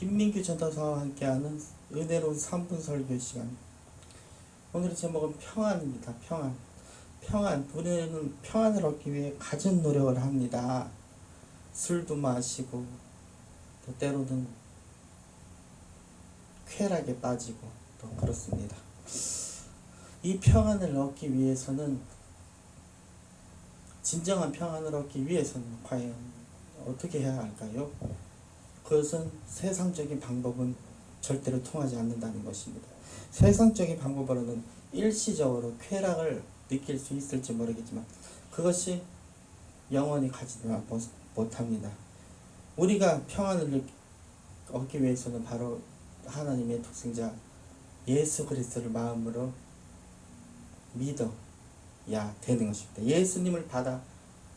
김민규 전도사와 함께하는 은혜로운 3분 설교 시간. 오늘의 제목은 평안입니다. 평안. 평안. 우리는 평안을 얻기 위해 가진 노력을 합니다. 술도 마시고, 또 때로는 쾌락에 빠지고, 또 그렇습니다. 이 평안을 얻기 위해서는, 진정한 평안을 얻기 위해서는 과연 어떻게 해야 할까요? 그것은 세상적인 방법은 절대로 통하지 않는다는 것입니다. 세상적인 방법으로는 일시적으로 쾌락을 느낄 수 있을지 모르겠지만 그것이 영원히 가지 못합니다. 우리가 평안을 느- 얻기 위해서는 바로 하나님의 독생자 예수 그리스도를 마음으로 믿어야 되는 것입니다. 예수님을 받아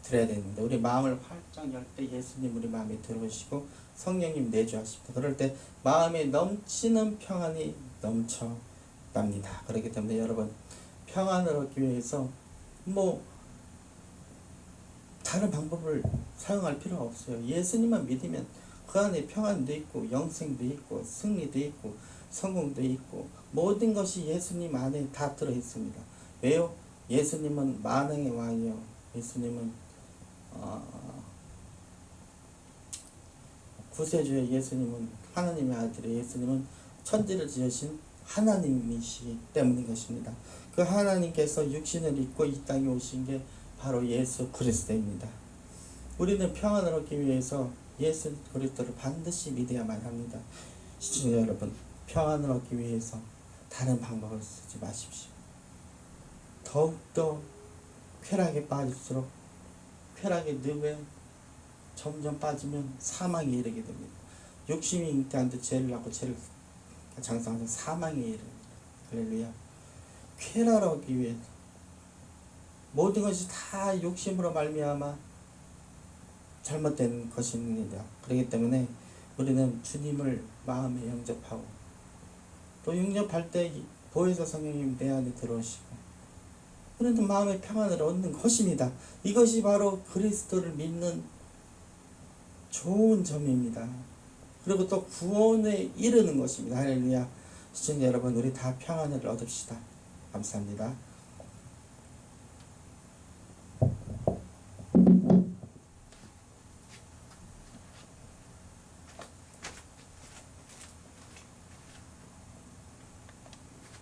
들어야 됩니다. 우리 마음을 활짝 열 때 예수님 우리 마음에 들어오시고 성령님 내주하십니다. 그럴 때 마음에 넘치는 평안이 넘쳐납니다. 그렇기 때문에 여러분 평안을 얻기 위해서 뭐 다른 방법을 사용할 필요가 없어요. 예수님만 믿으면 그 안에 평안도 있고 영생도 있고 승리도 있고 성공도 있고 모든 것이 예수님 안에 다 들어 있습니다. 왜요? 예수님은 만왕의 왕이요. 예수님은 어, 구세주의 예수님은 하나님의 아들의 예수님은 천지를 지으신 하나님이시기 때문인 것입니다. 그 하나님께서 육신을 입고 이 땅에 오신 게 바로 예수 그리스도입니다. 우리는 평안을 얻기 위해서 예수 그리스도를 반드시 믿어야만 합니다. 시청자 여러분, 평안을 얻기 위해서 다른 방법을 쓰지 마십시오. 더욱더 쾌락에 빠질수록 쾌락에 넣으면 점점 빠지면 사망에 이르게 됩니다. 욕심이 잉태한테 죄를 낳고 죄를 장사하면 사망에 이릅니다. 할렐루야. 쾌락을 얻기 위해 모든 것이 다 욕심으로 말미암아 잘못된 것입니다. 그렇기 때문에 우리는 주님을 마음에 영접하고 또 영접할 때 보혜사 성령님 내 안에 들어오시고 우리는 마음의 평안을 얻는 것입니다. 이것이 바로 그리스도를 믿는 좋은 점입니다. 그리고 또 구원에 이르는 것입니다. 할렐루야. 시청자 여러분, 우리 다 평안을 얻읍시다. 감사합니다.